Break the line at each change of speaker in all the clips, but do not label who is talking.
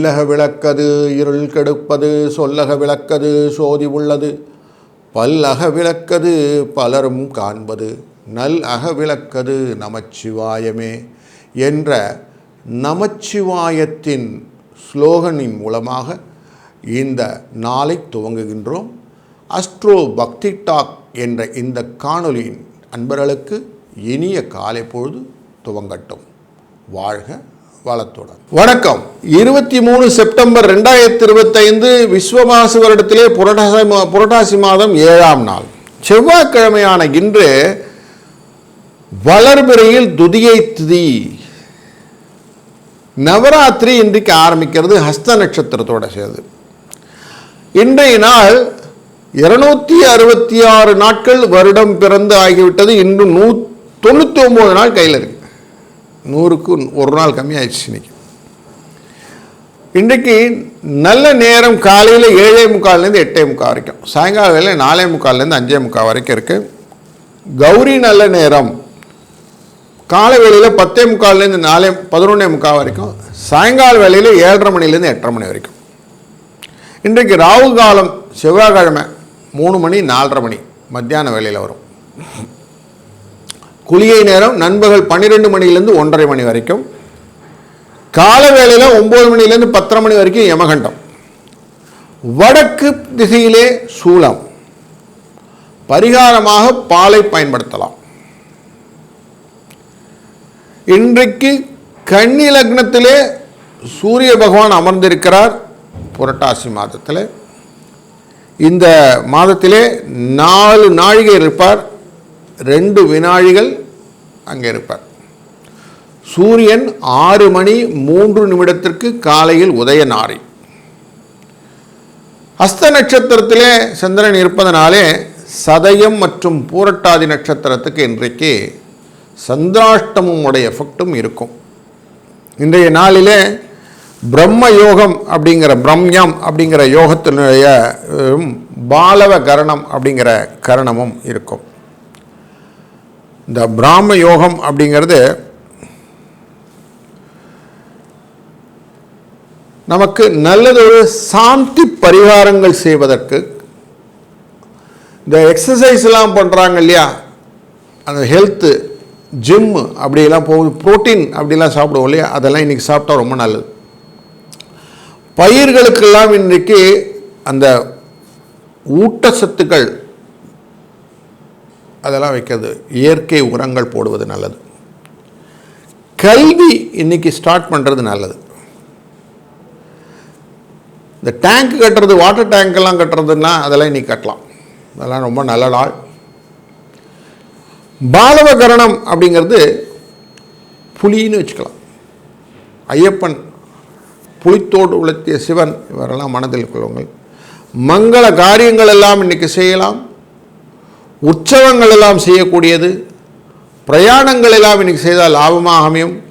இல்லக விளக்கது இருள் கெடுப்பது சொல்லக விளக்கது சோதி உள்ளது. பல்லக விளக்கது பலரும் காண்பது. நல் அக விளக்கது நமச்சிவாயமே என்ற நமச்சிவாயத்தின் ஸ்லோகனின் மூலமாக இந்த நாளை துவங்குகின்றோம். அஸ்ட்ரோ பக்தி டாக் என்ற இந்த காணொலியின் அன்பர்களுக்கு இனிய காலை பொழுது துவங்கட்டும். வாழ்க வளத்துடன் வணக்கம். இருபத்தி மூணு செப்டம்பர் ரெண்டாயிரத்தி இருபத்தைந்து விஸ்வமாசு வருடத்திலே புரட்டாசி புரட்டாசி மாதம் ஏழாம் நாள். செவ்வாய்க்கிழமையான இன்று வளர்பிறையில் துதியை திதி. நவராத்திரி இன்றைக்கு ஆரம்பிக்கிறது ஹஸ்த நட்சத்திரத்தோட சேர்ந்து. இன்றைய நாள் இருநூத்தி அறுபத்தி ஆறு நாட்கள் வருடம் பிறந்து ஆகிவிட்டது. இன்று நூ தொண்ணூற்றி ஒம்பது நாள் கையில் இருக்கு. நூறுக்கு ஒரு நாள் கம்மியாயிடுச்சு இன்னைக்கு. இன்றைக்கு நல்ல நேரம் காலையில் ஏழே முக்கால்லேருந்து எட்டே முக்கால் வரைக்கும். சாயங்கால வேலை நாலே முக்கால்லேருந்து அஞ்சே முக்கால் வரைக்கும் இருக்குது கௌரி நல்ல நேரம். காலை வேளையில் பத்தே முக்கால்லேருந்து நாலே பதினொன்னே முக்கால் வரைக்கும். சாயங்கால வேலையில் ஏழரை மணிலேருந்து எட்டரை மணி வரைக்கும். இன்றைக்கு ராகு காலம் செவ்வாய்க்கிழமை மூணு மணி நாலரை மணி மத்தியான வேலையில் வரும். குளிகை நேரம் நண்பகல் பன்னிரெண்டு மணிலேருந்து ஒன்றரை மணி வரைக்கும். கால வேளையில் ஒம்பது மணிலேருந்து பத்தரை மணி வரைக்கும் யமகண்டம். வடக்கு திசையிலே சூலம். பரிகாரமாக பாலை பயன்படுத்தலாம். இன்றைக்கு கன்னி லக்னத்திலே சூரிய பகவான் அமர்ந்திருக்கிறார் புரட்டாசி மாதத்தில். இந்த மாதத்திலே நாலு நாழிகை இருப்பார். ரெண்டு வினாழிகள் அங்கே இருப்பார். சூரியன் ஆறு மணி மூன்று நிமிடத்திற்கு காலையில் உதய நாரி. ஹஸ்த நட்சத்திரத்திலே சந்திரன் இருப்பதனாலே சதயம் மற்றும் பூரட்டாதி நட்சத்திரத்துக்கு இன்றைக்கு சந்திராஷ்டமும் உடைய எஃபெக்டும் இருக்கும். இன்றைய நாளிலே பிரம்ம யோகம் அப்படிங்கிற பிரம்யம் அப்படிங்கிற யோகத்தினுடைய பாலவ கரணம் அப்படிங்கிற கரணமும் இருக்கும். இந்த பிராம யோகம் அப்படிங்கிறது நமக்கு நல்லதொரு சாந்தி பரிகாரங்கள் செய்வதற்கு இந்த எக்ஸசைஸ்லாம் பண்ணுறாங்க இல்லையா? அந்த ஹெல்த்து ஜிம்மு அப்படியெல்லாம் போகுது புரோட்டீன் அப்படிலாம் சாப்பிடுவோம் இல்லையா? அதெல்லாம் இன்றைக்கி சாப்பிட்டா ரொம்ப நல்லது. பயிர்களுக்கெல்லாம் இன்றைக்கு அந்த ஊட்டச்சத்துக்கள் அதெல்லாம் வைக்கிறது. இயற்கை உரங்கள் போடுவது நல்லது. கல்வி இன்னைக்கு ஸ்டார்ட் பண்ணுறது நல்லது. இந்த டேங்க் கட்டுறது வாட்டர் டேங்க்கெல்லாம் கட்டுறதுன்னா அதெல்லாம் இன்னைக்கு கட்டலாம். அதெல்லாம் ரொம்ப நல்ல நாள். பாலவகரணம் அப்படிங்கிறது புலின்னு வச்சுக்கலாம். ஐயப்பன் புலித்தோடு உழைத்திய சிவன் இவரெல்லாம் மனதில் கொள்ளுங்கள். மங்கள காரியங்கள் எல்லாம் இன்னைக்கு செய்யலாம். உற்சவங்கள் எல்லாம் செய்யக்கூடியது. பிரயாணங்கள் எல்லாம் இன்னைக்கு செய்தால் லாபமாக அமையும்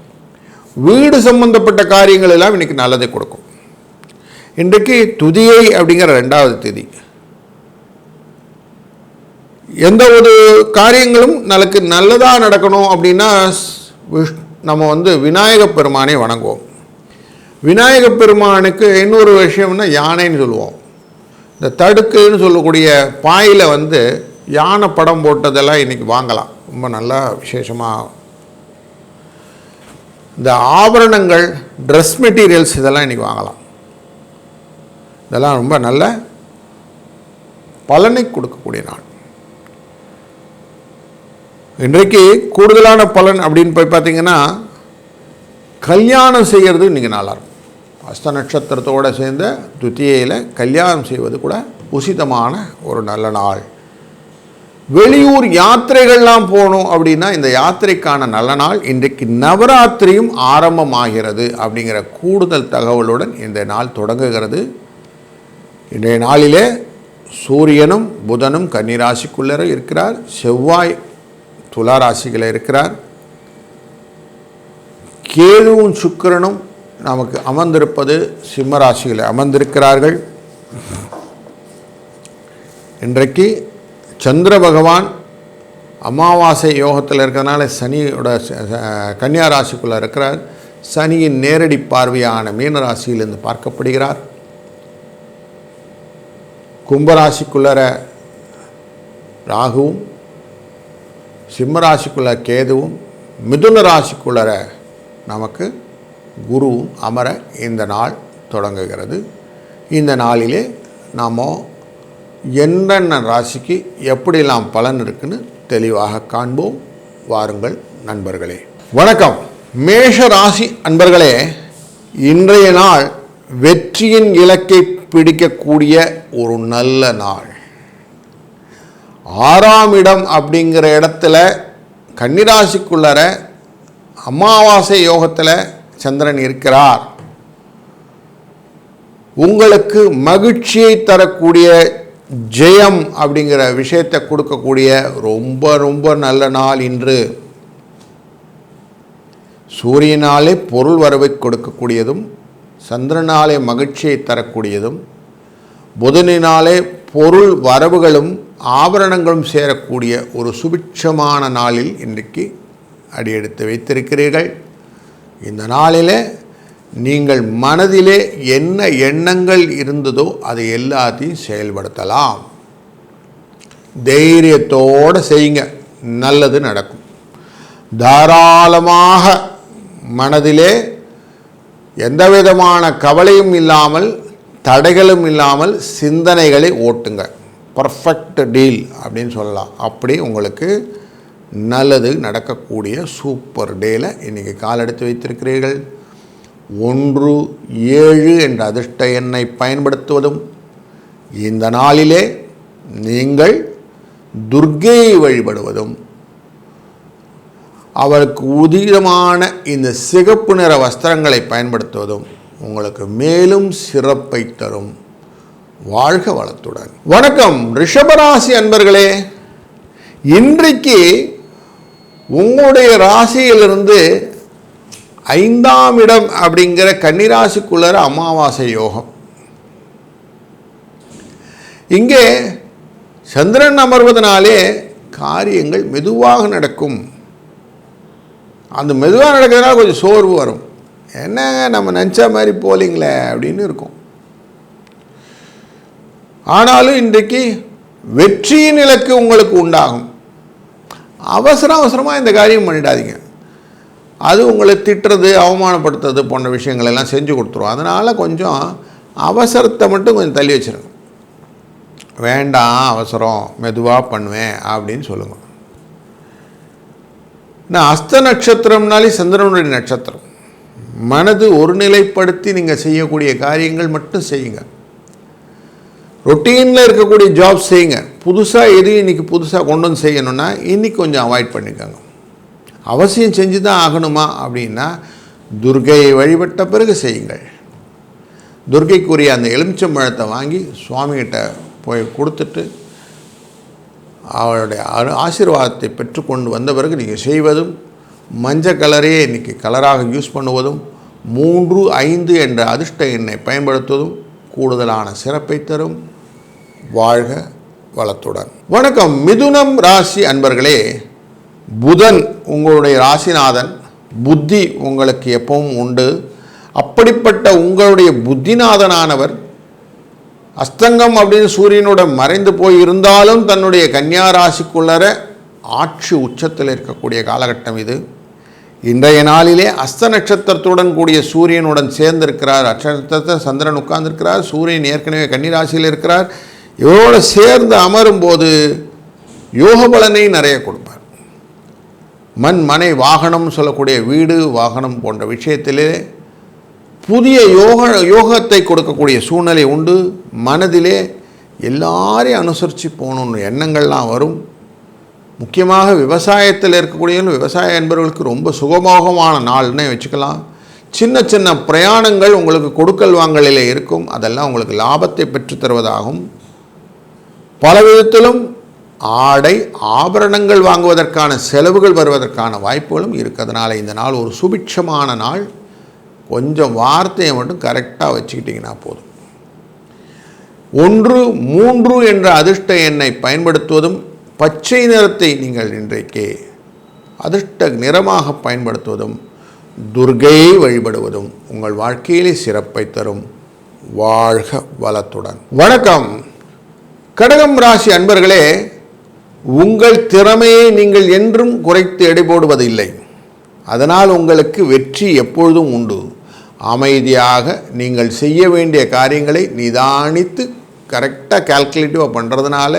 வீடு சம்பந்தப்பட்ட காரியங்கள் எல்லாம் இன்னைக்கு நல்லதை கொடுக்கும். இன்றைக்கு துதியை அப்படிங்கிற ரெண்டாவது திதி. எந்த ஒரு காரியங்களும் நமக்கு நல்லதாக நடக்கணும் அப்படின்னா விஷ்- நம்ம வந்து விநாயகப் பெருமானை வணங்குவோம். விநாயகப் பெருமானுக்கு இன்னொரு விஷயம்னா யானைன்னு சொல்லுவோம். இந்த தடுக்குன்னு சொல்லக்கூடிய பாயில் வந்து யானை படம் போட்டதெல்லாம் இன்றைக்கி வாங்கலாம். ரொம்ப நல்லா விசேஷமாக இந்த ஆபரணங்கள் ட்ரெஸ் மெட்டீரியல்ஸ் இதெல்லாம் இன்றைக்கி வாங்கலாம். இதெல்லாம் ரொம்ப நல்ல பலனை கொடுக்கக்கூடிய நாள். இன்றைக்கு கூடுதலான பலன் அப்படின்னு போய் பார்த்தீங்கன்னா கல்யாணம் செய்கிறது இன்றைக்கி நல்லாயிருக்கும் அஸ்த நட்சத்திரத்தோடு சேர்ந்த துத்தியையில் கல்யாணம் செய்வது கூட உசிதமான ஒரு நல்ல நாள். வெளியூர் யாத்திரைகள்லாம் போகணும் அப்படின்னா இந்த யாத்திரைக்கான நல்ல நாள் இன்றைக்கு நவராத்திரியும் ஆரம்பமாகிறது அப்படிங்கிற கூடுதல் தகவலுடன் இந்த நாள் தொடங்குகிறது. இன்றைய நாளிலே சூரியனும் புதனும் கன்னிராசிக்குள்ளே இருக்கிறார். செவ்வாய் துலா இருக்கிறார். கேதுவும் சுக்கிரனும் நமக்கு அமர்ந்திருப்பது சிம்ம அமர்ந்திருக்கிறார்கள். இன்றைக்கு சந்திர பகவான் அமாவாசை யோகத்தில் இருக்கிறதுனால சனியோட கன்னியா ராசிக்குள்ளே இருக்கிறார். சனியின் நேரடி பார்வையான மீன ராசியிலிருந்து பார்க்கப்படுகிறார். கும்பராசிக்குள்ளர ராகுவும் சிம்மராசிக்குள்ள கேதுவும் மிதுன ராசிக்குள்ளர நமக்கு குருவும் அமர இந்த நாள் தொடங்குகிறது. இந்த நாளிலே நாம் என்னென்ன ராசிக்கு எப்படிலாம் பலன் இருக்குன்னு தெளிவாக காண்போம். வாருங்கள் நண்பர்களே. வணக்கம். மேஷ ராசி அன்பர்களே இன்றைய நாள் வெற்றியின் இலக்கை பிடிக்கக்கூடிய ஒரு நல்ல நாள். ஆறாம் இடம் அப்படிங்கிற இடத்துல கன்னிராசிக்குள்ளர அமாவாசை யோகத்தில் சந்திரன் இருக்கிறார். உங்களுக்கு மகிழ்ச்சியை தரக்கூடிய ஜெயம் அப்படிங்கிற விஷயத்தை கொடுக்கக்கூடிய ரொம்ப ரொம்ப நல்ல நாள் இன்று. சூரியனாலே பொருள் வரவை கொடுக்கக்கூடியதும் சந்திரனாலே மகிழ்ச்சியை தரக்கூடியதும் புதனினாலே பொருள் வரவுகளும் ஆபரணங்களும் சேரக்கூடிய ஒரு சுபிட்சமான நாளில் இன்றைக்கு அடியெடுத்து வைத்திருக்கிறீர்கள். இந்த நாளிலே நீங்கள் மனதிலே என்ன எண்ணங்கள் இருந்ததோ அதை எல்லாத்தையும் செயல்படுத்தலாம். தைரியத்தோடு செய்யுங்க. நல்லது நடக்கும். தாராளமாக மனதிலே எந்த விதமான கவலையும் இல்லாமல் தடைகளும் இல்லாமல் சிந்தனைகளை ஓட்டுங்க. பர்ஃபெக்ட் டீல் அப்படின்னு சொல்லலாம். அப்படி உங்களுக்கு நல்லது நடக்கக்கூடிய சூப்பர் டேல இன்றைக்கி காலெடுத்து வைத்திருக்கிறீர்கள். ஒன்று ஏழு என்ற அதிர்ஷ்ட எண்ணை பயன்படுத்துவதும் இந்த நாளிலே நீங்கள் துர்க்கையை வழிபடுவதும் அவருக்கு உதிரமான இந்த சிகப்பு நிற வஸ்திரங்களை பயன்படுத்துவதும் உங்களுக்கு மேலும் சிறப்பை தரும். வாழ்க வளத்துடன். வணக்கம் ரிஷபராசி அன்பர்களே. இன்றைக்கு உங்களுடைய ராசியிலிருந்து ஐந்தாம் இடம் அப்படிங்கிற கன்னிராசிக்குள்ளர அமாவாசை யோகம். இங்கே சந்திரன் அமர்வதனாலே காரியங்கள் மெதுவாக நடக்கும். அந்த மெதுவாக நடக்கிறதுனால கொஞ்சம் சோர்வு வரும். என்னங்க நம்ம நினச்ச மாதிரி போலிங்களே அப்படின்னு இருக்கும். ஆனாலும் இன்றைக்கு வெற்றியின் இலக்கு உங்களுக்கு உண்டாகும். அவசர அவசரமாக இந்த காரியம் பண்ணிடாதீங்க. அது உங்களை திட்டுறது அவமானப்படுத்துறது போன்ற விஷயங்கள் எல்லாம் செஞ்சு கொடுத்துரும். அதனால் கொஞ்சம் அவசரத்தை மட்டும் கொஞ்சம் தள்ளி வச்சிருங்க. வேண்டாம் அவசரம் மெதுவாக பண்ணுவேன் அப்படின்னு சொல்லுங்கள் நான் அஸ்த நட்சத்திரம்னாலே சந்திரனுடைய நட்சத்திரம். மனது ஒருநிலைப்படுத்தி நீங்கள் செய்யக்கூடிய காரியங்கள் மட்டும் செய்யுங்க. ரொட்டீனில் இருக்கக்கூடிய ஜாப் செய்யுங்க. புதுசாக எதையும் இன்றைக்கி புதுசாக கொண்டு வந்து செய்யணும்னா இன்றைக்கி கொஞ்சம் அவாய்ட் பண்ணிக்கோங்க. அவசியம் செஞ்சு தான் ஆகணுமா அப்படின்னா துர்கையை வழிபட்ட பிறகு செய்யுங்கள். துர்கைக்குரிய அந்த எலுமிச்சம்பழத்தை வாங்கி சுவாமிகிட்ட போய் கொடுத்துட்டு அவளுடைய அரு ஆசீர்வாதத்தை பெற்றுக்கொண்டு வந்த பிறகு நீங்கள் செய்வதும் மஞ்சள் கலரையே இன்றைக்கி கலராக யூஸ் பண்ணுவதும் மூன்று ஐந்து என்ற அதிர்ஷ்ட எண்ணை பயன்படுத்துவதும் கூடுதலான சிறப்பை தரும். வாழ்க வளத்துடன். வணக்கம். மிதுனம் ராசி அன்பர்களே புதன் உங்களுடைய ராசிநாதன் புத்தி உங்களுக்கு எப்பவும் உண்டு. அப்படிப்பட்ட உங்களுடைய புத்திநாதனானவர் அஸ்தங்கம் அப்படின்னு சூரியனோட மறைந்து போய் இருந்தாலும் தன்னுடைய கன்னியா ராசிக்குள்ளர ஆட்சி உச்சத்தில் இருக்கக்கூடிய காலகட்டம் இது. இன்றைய நாளிலே அஸ்த நட்சத்திரத்துடன் கூடிய சூரியனுடன் சேர்ந்திருக்கிறார். நட்சத்திரத்தை சந்திரன் உட்கார்ந்திருக்கிறார். சூரியன் ஏற்கனவே கன்னிராசியில் இருக்கிறார். இவரோடு சேர்ந்து அமரும் போது யோக பலனை நிறைய கொடுப்பார். மண் மனை வாகனம் சொல்லக்கூடிய வீடு வாகனம் போன்ற விஷயத்திலே புதிய யோக யோகத்தை கொடுக்கக்கூடிய சூழ்நிலை உண்டு. மனதிலே எல்லாரையும் அனுசரித்து போகணுன்னு எண்ணங்கள்லாம் வரும். முக்கியமாக விவசாயத்தில் இருக்கக்கூடிய விவசாய என்பவர்களுக்கு ரொம்ப சுகமோகமான நாள்னே வச்சுக்கலாம். சின்ன சின்ன பிரயாணங்கள் உங்களுக்கு கொடுக்கல் வாங்கலில் இருக்கும். அதெல்லாம் உங்களுக்கு லாபத்தை பெற்று தருவதாகும். பல விதத்திலும் ஆடை ஆபரணங்கள் வாங்குவதற்கான செலவுகள் வருவதற்கான வாய்ப்புகளும் இருக்கிறதுனால இந்த நாள் ஒரு சுபிட்சமான நாள். கொஞ்சம் வார்த்தையை மட்டும் கரெக்டாக வச்சுக்கிட்டிங்கன்னா போதும். ஒன்று மூன்று என்ற அதிர்ஷ்ட எண்ணை பயன்படுத்துவதும் பச்சை நிறத்தை நீங்கள் இன்றைக்கு அதிர்ஷ்ட நிறமாக பயன்படுத்துவதும் துர்கையை வழிபடுவதும் உங்கள் வாழ்க்கையிலே சிறப்பை தரும். வாழ்க வளத்துடன். வணக்கம். கடகம் ராசி அன்பர்களே உங்கள் திறமையை நீங்கள் என்றும் குறைத்து எடை போடுவதில்லை அதனால் உங்களுக்கு வெற்றி எப்பொழுதும் உண்டு. அமைதியாக நீங்கள் செய்ய வேண்டிய காரியங்களை நிதானித்து கரெக்டாக கால்குலேட்டிவாக பண்ணுறதுனால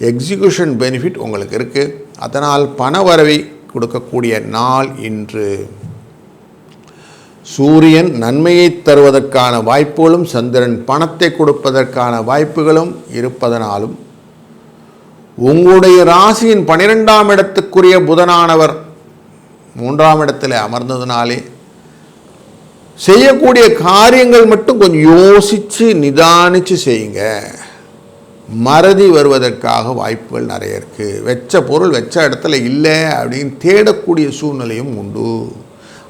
எக்ஸிக்யூஷன் பெனிஃபிட் உங்களுக்கு இருக்குது அதனால் பண வரவை கொடுக்கக்கூடிய நாள் இன்று. சூரியன் நன்மையை தருவதற்கான வாய்ப்புகளும் சந்திரன் பணத்தை கொடுப்பதற்கான வாய்ப்புகளும் இருப்பதனாலும் உங்களுடைய ராசியின் பனிரெண்டாம் இடத்துக்குரிய புதனானவர் மூன்றாம் இடத்தில் அமர்ந்ததுனாலே செய்யக்கூடிய காரியங்கள் மட்டும் கொஞ்சம் யோசித்து நிதானித்து செய்யுங்க. மறதி வருவதற்காக வாய்ப்புகள் நிறைய இருக்குது வெச்ச பொருள் வெச்ச இடத்துல இல்லை அப்படின்னு தேடக்கூடிய சூழ்நிலையும் உண்டு.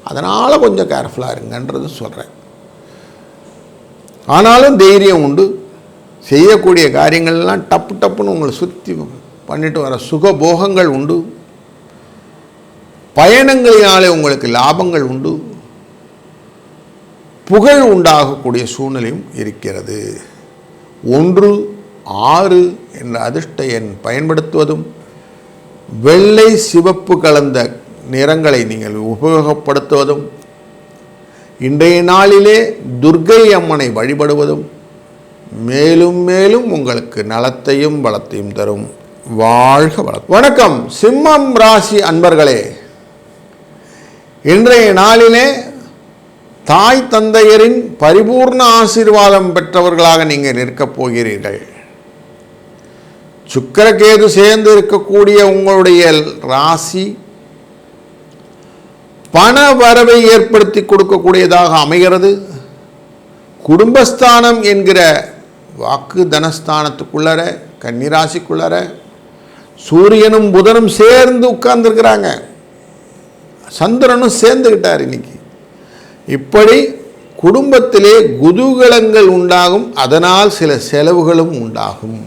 அதனால் கொஞ்சம் கேர்ஃபுல்லாக இருங்கன்றது சொல்கிறேன் ஆனாலும் தைரியம் உண்டு. செய்யக்கூடிய காரியங்கள்லாம் டப்பு டப்புன்னு உங்களை சுற்றி பண்ணிட்டு வர சுகபோகங்கள் உண்டு. பயணங்களினாலே உங்களுக்கு லாபங்கள் உண்டு. புகழ் உண்டாகக்கூடிய சூழ்நிலையும் இருக்கிறது. ஒன்று ஆறு என்ற அதிர்ஷ்ட எண் பயன்படுத்துவதும் வெள்ளை சிவப்பு கலந்த நிறங்களை நீங்கள் உபயோகப்படுத்துவதும் இன்றைய நாளிலே துர்க்கை அம்மனை வழிபடுவதும் மேலும் மேலும் உங்களுக்கு நலத்தையும் வளத்தையும் தரும். வாழ்க வளம். வணக்கம். சிம்மம் ராசி அன்பர்களே இன்றைய நாளிலே தாய் தந்தையரின் பரிபூர்ண ஆசீர்வாதம் பெற்றவர்களாக நீங்கள் நிற்கப் போகிறீர்கள். சுக்கரகேது சேர்ந்து இருக்கக்கூடிய உங்களுடைய ராசி பண வரவை ஏற்படுத்தி கொடுக்கக்கூடியதாக அமைகிறது. குடும்பஸ்தானம் என்கிற வாக்கு தனஸ்தானத்துக்குள்ளர கன்னிராசிக்குள்ளர சூரியனும் புதனும் சேர்ந்து உட்கார்ந்துருக்கிறாங்க. சந்திரனும் சேர்ந்துக்கிட்டார் இன்னைக்கு. இப்படி குடும்பத்திலே குதூகலங்கள் உண்டாகும் அதனால் சில செலவுகளும் உண்டாகும்.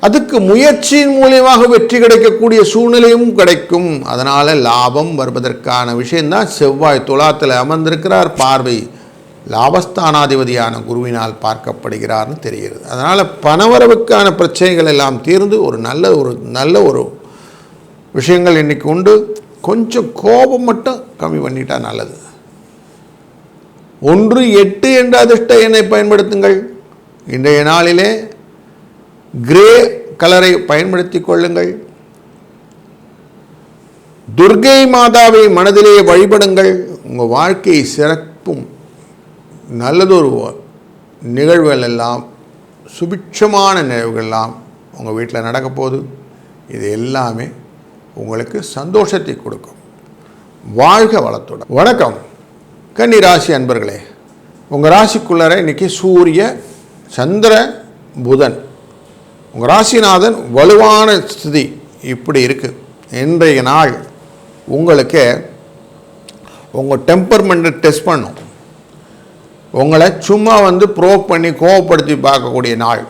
அதுக்கு முயற்சியின் மூலியமாக வெற்றி கிடைக்கக்கூடிய சூழ்நிலையும் கிடைக்கும். அதனால் லாபம் வருவதற்கான விஷயந்தான் செவ்வாய் துலாத்தில் அமர்ந்திருக்கிறார் பார்வை. லாபஸ்தானாதிபதியான குருவினால் பார்க்கப்படுகிறார்னு தெரிகிறது. அதனால் பணவரவுக்கான பிரச்சனைகள் எல்லாம் தீர்ந்து ஒரு நல்ல ஒரு நல்ல ஒரு விஷயங்கள் இன்றைக்கி உண்டு. கொஞ்சம் கோபம் மட்டும் கம்மி பண்ணிட்டா நல்லது. ஒன்று எட்டு என்ற அதிர்ஷ்ட எண்ணை பயன்படுத்துங்கள். இன்றைய நாளிலே கிரே கலரை பயன்படுத்தி கொள்ளுங்கள். துர்கை மாதாவை மனதிலே வழிபடுங்கள். உங்கள் வாழ்க்கையை சிறப்பும் நல்லதொரு நிகழ்வுகள் எல்லாம் சுபிட்சமான நிகழ்வுகள்லாம் உங்கள் வீட்டில் நடக்க போகுது. இது எல்லாமே உங்களுக்கு சந்தோஷத்தை கொடுக்கும். வாழ்க வளத்துடன். வணக்கம். கன்னி ராசி அன்பர்களே உங்கள் ராசிக்குள்ளர இன்றைக்கி சூரிய சந்திர புதன். உங்கள் ராசிநாதன் வலுவான ஸ்திதி இப்படி இருக்குது இன்றைய நாள் உங்களுக்கு உங்கள் டெம்பர்மெண்ட்டை டெஸ்ட் பண்ணும். உங்களை சும்மா வந்து ப்ரோக் பண்ணி கோவப்படுத்தி பார்க்கக்கூடிய நாள்.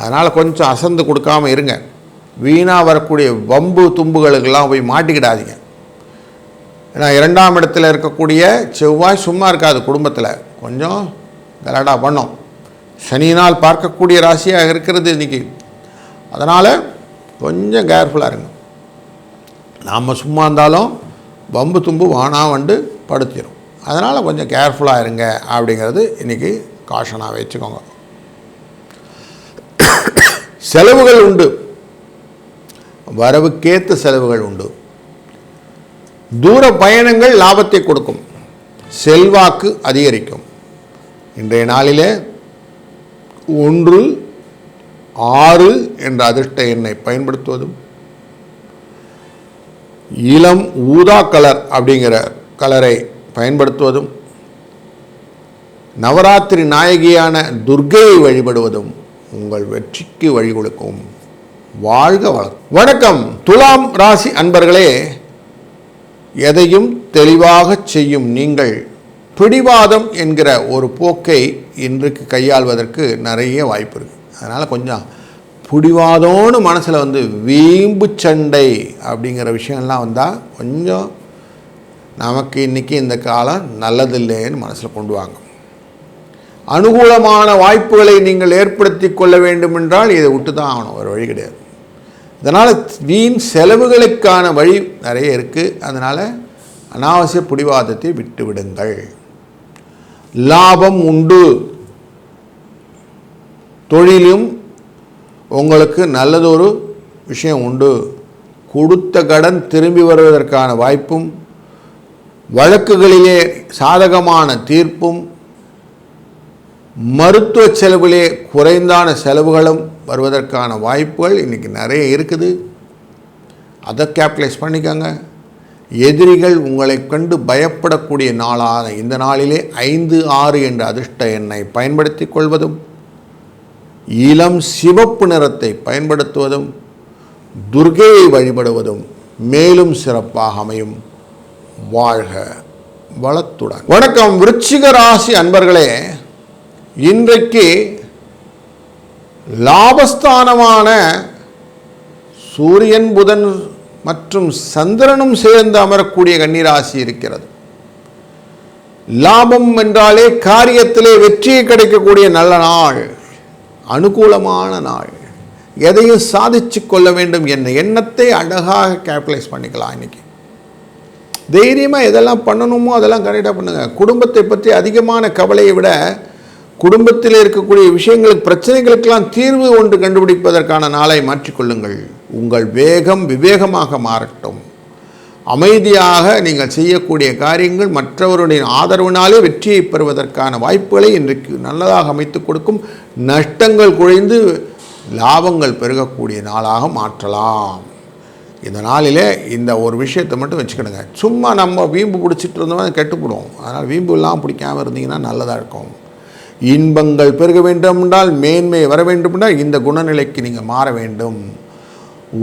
அதனால் கொஞ்சம் அசந்து கொடுக்காம இருங்க. வீணாக வரக்கூடிய வம்பு தும்புகளுக்கெல்லாம் போய் மாட்டிக்கிடாதீங்க. ஏன்னா இரண்டாம் இடத்துல இருக்கக்கூடிய செவ்வாய் சும்மா இருக்காது குடும்பத்தில். கொஞ்சம் கலடா பண்ணும் சனியினால் பார்க்கக்கூடிய ராசியாக இருக்கிறது இன்றைக்கி அதனால் கொஞ்சம் கேர்ஃபுல்லாக இருங்க. நாம் சும்மா இருந்தாலும் வம்பு தும்பு வானா வந்து படுத்திடும் அதனால் கொஞ்சம் கேர்ஃபுல்லாக இருங்க அப்படிங்கிறது இன்றைக்கி காஷனாக வச்சுக்கோங்க. செலவுகள் உண்டு. வரவுக்கேற்ற செலவுகள் உண்டு. தூர பயணங்கள் லாபத்தை கொடுக்கும். செல்வாக்கு அதிகரிக்கும். இன்றைய நாளிலே ஒன்று ஆறு என்ற அதிர்ஷ்ட எண்ணை பயன்படுத்துவதும் இளம் ஊதா கலர் அப்படிங்கிற கலரை பயன்படுத்துவதும் நவராத்திரி நாயகியான துர்க்கையை வழிபடுவதும் உங்கள் வெற்றிக்கு வழி கொடுக்கும். வாழ்க வளம். வணக்கம். துலாம் ராசி அன்பர்களே எதையும் தெளிவாக செய்யும் நீங்கள் பிடிவாதம் என்கிற ஒரு போக்கை இன்றைக்கு கையாள்வதற்கு நிறைய வாய்ப்பு இருக்குது அதனால் கொஞ்சம் பிடிவாதோன்னு மனசில் வந்து வீம்பு சண்டை அப்படிங்கிற விஷயம்லாம் வந்தால் கொஞ்சம் நமக்கு இன்றைக்கி இந்த காலம் நல்லதில்லைன்னு மனசில் கொண்டு வாங்க. அனுகூலமான வாய்ப்புகளை நீங்கள் ஏற்படுத்தி கொள்ள வேண்டும் என்றால் இதை விட்டு தான் ஆகணும் ஒரு வழி கிடையாது. இதனால் வீண் செலவுகளுக்கான வழி நிறைய இருக்குது அதனால் அனாவசிய பிடிவாதத்தை விட்டு விடுங்கள். லாபம் உண்டு. தொழிலும் உங்களுக்கு நல்லதொரு விஷயம் உண்டு. கொடுத்த கடன் திரும்பி வருவதற்கான வாய்ப்பும் வழக்குகளிலே சாதகமான தீர்ப்பும் மருத்துவ செலவிலே குறைந்தான செலவுகளும் வருவதற்கான வாய்ப்புகள் இன்றைக்கி நிறைய இருக்குது. அதை கேபிட்டலைஸ் பண்ணிக்கோங்க. எதிரிகள் உங்களை கண்டு பயப்படக்கூடிய நாளான இந்த நாளிலே ஐந்து ஆறு என்ற அதிர்ஷ்ட எண்ணை பயன்படுத்தி கொள்வதும் இளம் சிவப்பு நிறத்தை பயன்படுத்துவதும் துர்கையை வழிபடுவதும் மேலும் சிறப்பாக அமையும். வாழ்க. வளத்துடன். வணக்கம் விருச்சிக ராசி அன்பர்களே. இன்றைக்கு லாபஸ்தானமான சூரியன் புதன் மற்றும் சந்திரனும் சேர்ந்து அமரக்கூடிய கன்னிராசி இருக்கிறது. லாபம் என்றாலே காரியத்திலே வெற்றியை கிடைக்கக்கூடிய நல்ல நாள் அனுகூலமான நாள். எதையும் சாதிச்சு கொள்ள வேண்டும் என்ற எண்ணத்தை அழகாக கேபிட்டலைஸ் பண்ணிக்கலாம் இன்னைக்கு. தைரியமாக எதெல்லாம் பண்ணணுமோ அதெல்லாம் கரெக்டாக பண்ணுங்கள் குடும்பத்தை பற்றி அதிகமான கவலையை விட குடும்பத்தில் இருக்கக்கூடிய விஷயங்களுக்கு பிரச்சனைகளுக்கெல்லாம் தீர்வு ஒன்று கண்டுபிடிப்பதற்கான நாளை மாற்றிக்கொள்ளுங்கள். உங்கள் வேகம் விவேகமாக மாறட்டும். அமைதியாக நீங்கள் செய்யக்கூடிய காரியங்கள் மற்றவருடைய ஆதரவினாலே வெற்றியை பெறுவதற்கான வாய்ப்புகளை இன்றைக்கு நல்லதாக அமைத்து கொடுக்கும். நஷ்டங்கள் குறைந்து லாபங்கள் பெருகக்கூடிய நாளாக மாற்றலாம். இந்த நாளிலே இந்த ஒரு விஷயத்தை மட்டும் வச்சுக்கிடுங்க. சும்மா நம்ம வீம்பு பிடிச்சிட்டு இருந்தோம்னா கெட்டுப்படும். அதனால் வீம்பு எல்லாம் பிடிக்காமல் இருந்தீங்கன்னா நல்லதாக இருக்கும். இன்பங்கள் பெருக வேண்டும் என்றால் மேன்மை வர வேண்டும் என்றால் இந்த குணநிலைக்கு நீங்கள் மாற வேண்டும்.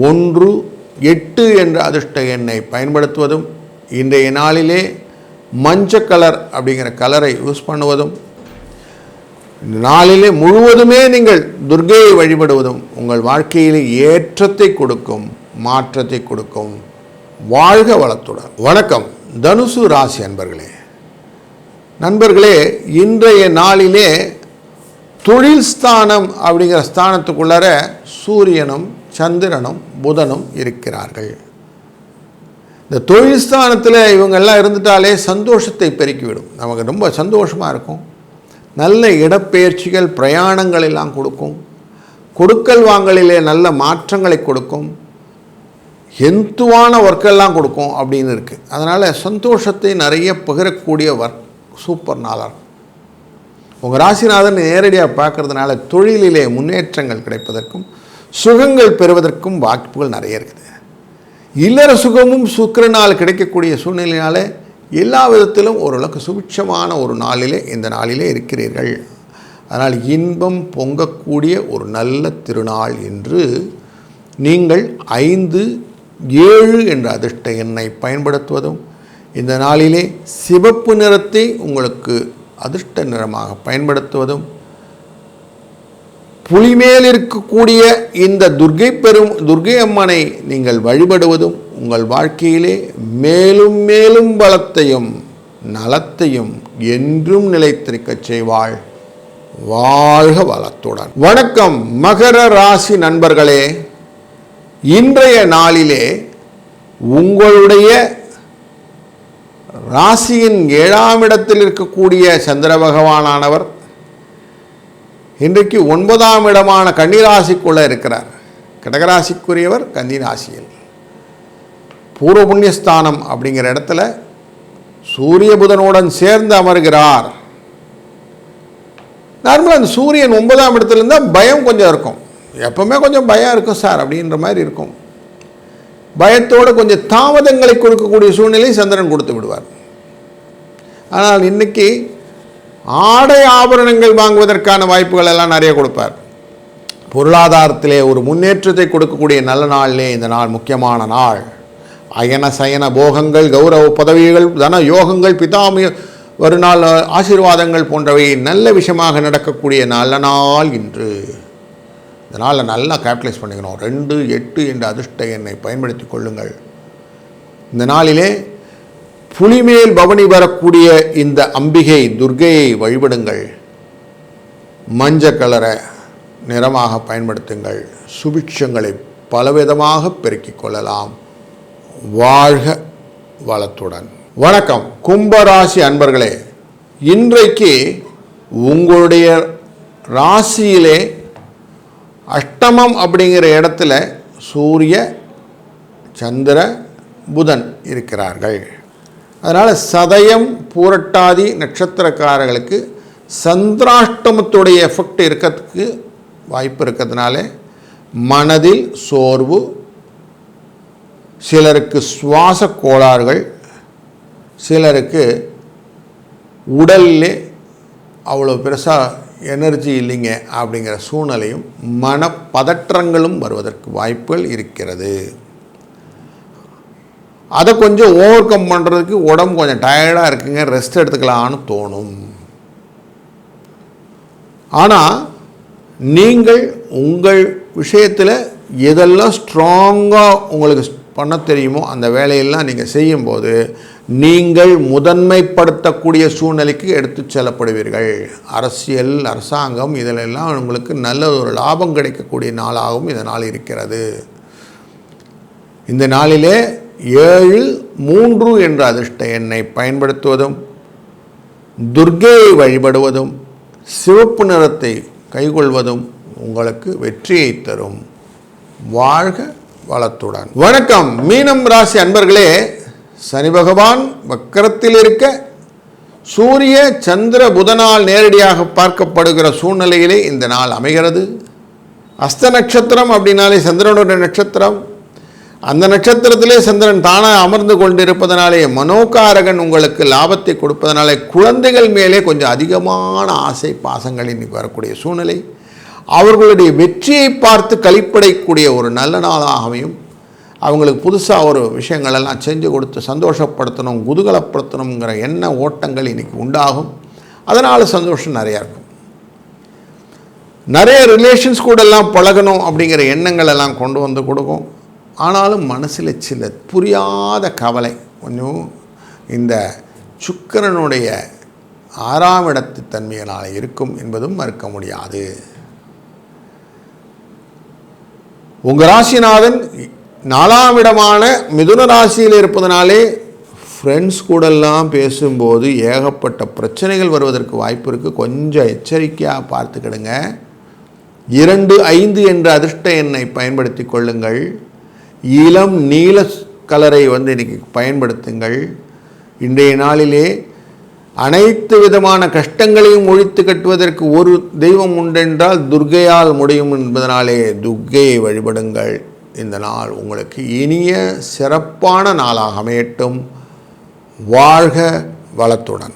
ஒன்று எட்டு என்ற அதிர்ஷ்ட எண்ணை பயன்படுத்துவதும் இன்றைய நாளிலே மஞ்சள் கலர் அப்படிங்கிற கலரை யூஸ் பண்ணுவதும் நாளிலே முழுவதுமே நீங்கள் துர்கையை வழிபடுவதும் உங்கள் வாழ்க்கையிலே ஏற்றத்தை கொடுக்கும். மாற்றத்தை கொடுக்கும். வாழ்க வளத்துடன். வணக்கம். தனுசு ராசி அன்பர்களே. நண்பர்களே இன்றைய நாளிலே தொழில் ஸ்தானம் அப்படிங்கிற ஸ்தானத்துக்குள்ளார சூரியனும் சந்திரனும் புதனும் இருக்கிறார்கள். இந்த தொழில் ஸ்தானத்தில் இவங்கெல்லாம் இருந்துட்டாலே சந்தோஷத்தை பெருக்கிவிடும். நமக்கு ரொம்ப சந்தோஷமாக இருக்கும். நல்ல இடப்பெயர்ச்சிகள் பிரயாணங்கள் எல்லாம் கொடுக்கும். கொடுக்கல் வாங்கலிலே நல்ல மாற்றங்களை கொடுக்கும். ஹெந்துவான ஒர்க்கெல்லாம் கொடுக்கும் அப்படின்னு இருக்குது அதனால் சந்தோஷத்தை நிறைய பகிரக்கூடிய ஒர்க் சூப்பர் நாளாக இருக்கும் உங்கள் ராசிநாதன் நேரடியாக பார்க்கறதுனால தொழிலிலே முன்னேற்றங்கள் கிடைப்பதற்கும் சுகங்கள் பெறுவதற்கும் வாய்ப்புகள் நிறைய இருக்குது. இல்லற சுகமும் சுக்கரனால் கிடைக்கக்கூடிய சூழ்நிலையினாலே எல்லா விதத்திலும் ஓரளவுக்கு சுபிட்சமான ஒரு நாளிலே இந்த நாளிலே இருக்கிறீர்கள். அதனால் இன்பம் பொங்கக்கூடிய ஒரு நல்ல திருநாள் என்று நீங்கள் ஐந்து ஏழு என்ற அதிர்ஷ்ட எண்ணை பயன்படுத்துவதும் இந்த நாளிலே சிவப்பு நிறத்தை உங்களுக்கு அதிர்ஷ்ட நிறமாக பயன்படுத்துவதும் புலிமேல் இருக்கக்கூடிய இந்த துர்கை பெரும் துர்கை அம்மனை நீங்கள் வழிபடுவதும் உங்கள் வாழ்க்கையிலே மேலும் மேலும் பலத்தையும் நலத்தையும் என்றும் நிலைத்திருக்கச் செய்வாள். வாழ்க வளத்துடன். வணக்கம் மகர ராசி நண்பர்களே. இன்றைய நாளிலே உங்களுடைய ராசியின் ஏழாம் இடத்தில் இருக்கக்கூடிய சந்திர பகவானானவர் இன்றைக்கு ஒன்பதாம் இடமான கன்னிராசிக்குள்ளே இருக்கிறார். கடகராசிக்குரியவர் கன்னிராசியில். பூர்வ புண்ணியஸ்தானம் அப்படிங்கிற இடத்துல சூரிய புதனுடன் சேர்ந்து அமர்கிறார். நார்மலாக அந்த சூரியன் ஒன்பதாம் இடத்துல இருந்தால் பயம் கொஞ்சம் இருக்கும். எப்பவுமே கொஞ்சம் பயம் இருக்கும் சார் அப்படின்ற மாதிரி இருக்கும். பயத்தோடு கொஞ்சம் தாமதங்களை கொடுக்கக்கூடிய சூழ்நிலை சந்திரன் கொடுத்து விடுவார். ஆனால் இன்னைக்கு ஆடை ஆபரணங்கள் வாங்குவதற்கான வாய்ப்புகள் எல்லாம் நிறைய கொடுப்பார். பொருளாதாரத்திலே ஒரு முன்னேற்றத்தை கொடுக்கக்கூடிய நல்ல நாளிலே இந்த நாள் முக்கியமான நாள். அயன சயன போகங்கள் கௌரவ பதவிகள் தன யோகங்கள் பிதாமிய வருநாள் ஆசீர்வாதங்கள் போன்றவை நல்ல விஷயமாக நடக்கக்கூடிய நல்ல நாள் இன்று. இதனால் நல்லா கேபிட்டலைஸ் பண்ணிக்கணும். ரெண்டு எட்டு என்ற அதிர்ஷ்ட எண்ணை பயன்படுத்தி கொள்ளுங்கள். இந்த நாளிலே புலிமேல் பவனி வரக்கூடிய இந்த அம்பிகை துர்கையை வழிபடுங்கள். மஞ்ச கலரை நிறமாக பயன்படுத்துங்கள். சுபிட்சங்களை பலவிதமாக பெருக்கிக் கொள்ளலாம். வாழ்க வளத்துடன். வணக்கம். கும்பராசி அன்பர்களே இன்றைக்கு உங்களுடைய ராசியிலே அஷ்டமம் அப்படிங்கிற இடத்துல சூரிய சந்திர புதன் இருக்கிறார்கள். அதனால் சதயம் பூரட்டாதி நட்சத்திரக்காரர்களுக்கு சந்திராஷ்டமத்துடைய எஃபெக்ட் இருக்கிறதுக்கு வாய்ப்பு இருக்கிறதுனால மனதில் சோர்வு சிலருக்கு சுவாச கோளாறுகள் சிலருக்கு உடல்லே அவ்வளோ பெருசாக எனர்ஜி இல்லைங்க அப்படிங்கிற சூழ்நிலையும் மனப்பதற்றங்களும் வருவதற்கு வாய்ப்புகள் இருக்கிறது. அதை கொஞ்சம் ஓவர் கம் பண்ணுறதுக்கு உடம்பு கொஞ்சம் டயர்டாக இருக்குங்க ரெஸ்ட் எடுத்துக்கலான்னு தோணும். ஆனால் நீங்கள் உங்கள் விஷயத்தில் எதெல்லாம் ஸ்ட்ராங்காக உங்களுக்கு பண்ண தெரியுமோ அந்த வேலையெல்லாம் நீங்கள் செய்யும்போது நீங்கள் முதன்மைப்படுத்தக்கூடிய சூழ்நிலைக்கு எடுத்து செல்லப்படுவீர்கள். அரசியல் அரசாங்கம் இதிலெல்லாம் உங்களுக்கு நல்ல ஒரு லாபம் கிடைக்கக்கூடிய நாளாகவும் இந்த நாள் இருக்கிறது. இந்த நாளிலே ஏழு மூன்று என்ற அதிர்ஷ்ட எண்ணை பயன்படுத்துவதும் துர்க்கையை வழிபடுவதும் சிவப்பு நிறத்தை கைகொள்வதும் உங்களுக்கு வெற்றியை தரும். வாழ்க வளத்துடன். வணக்கம். மீனம் ராசி அன்பர்களே சனி பகவான் வக்கரத்தில் இருக்க சூரிய சந்திர புதனால் நேரடியாக பார்க்கப்படுகிற சூழ்நிலையிலே இந்த நாள் அமைகிறது. அஸ்த நட்சத்திரம் அப்படின்னாலே சந்திரனுடைய நட்சத்திரம். அந்த நட்சத்திரத்திலே சந்திரன் தானாக அமர்ந்து கொண்டிருப்பதனாலே மனோகாரகன் உங்களுக்கு லாபத்தை கொடுப்பதனாலே குழந்தைகள் மேலே கொஞ்சம் அதிகமான ஆசை பாசங்கள் இன்னைக்கு வரக்கூடிய சூழ்நிலை. அவர்களுடைய வெற்றியை பார்த்து கழிப்படைக்கூடிய ஒரு நல்ல நாளாக அமையும். அவங்களுக்கு புதுசாக ஒரு விஷயங்களெல்லாம் செஞ்சு கொடுத்து சந்தோஷப்படுத்தணும் குதூகலப்படுத்தணுங்கிற எண்ண ஓட்டங்கள் இன்றைக்கி உண்டாகும். அதனால் சந்தோஷம் நிறையா இருக்கும். நிறைய ரிலேஷன்ஸ் கூட எல்லாம் பழகணும் அப்படிங்கிற எண்ணங்கள் எல்லாம் கொண்டு வந்து கொடுக்கும். ஆனாலும் மனசில் சில புரியாத கவலை. கொஞ்சம் இந்த சுக்கிரனுடைய ஆறாம் இடத்து தன்மையினால் இருக்கும் என்பதும் மறுக்க முடியாது. உங்கள் ராசிநாதன் நாலாம் இடமான மிதுன ராசியில் இருப்பதனாலே ஃப்ரெண்ட்ஸ் கூடெல்லாம் பேசும்போது ஏகப்பட்ட பிரச்சனைகள் வருவதற்கு வாய்ப்பு இருக்குது கொஞ்சம் எச்சரிக்கையாக பார்த்துக்கிடுங்க. இரண்டு ஐந்து என்ற அதிர்ஷ்ட எண்ணை பயன்படுத்தி கொள்ளுங்கள். இளம் நீல கலரை வந்து இன்றைக்கி பயன்படுத்துங்கள். இன்றைய நாளிலே அனைத்து விதமான கஷ்டங்களையும் ஒழித்து கட்டுவதற்கு ஒரு தெய்வம் உண்டென்றால் துர்கையால் முடியும் என்பதனாலே துர்கையை வழிபடுங்கள். இந்த நாள் உங்களுக்கு இனிய சிறப்பான நாளாக அமையட்டும். வாழ்க வளத்துடன்.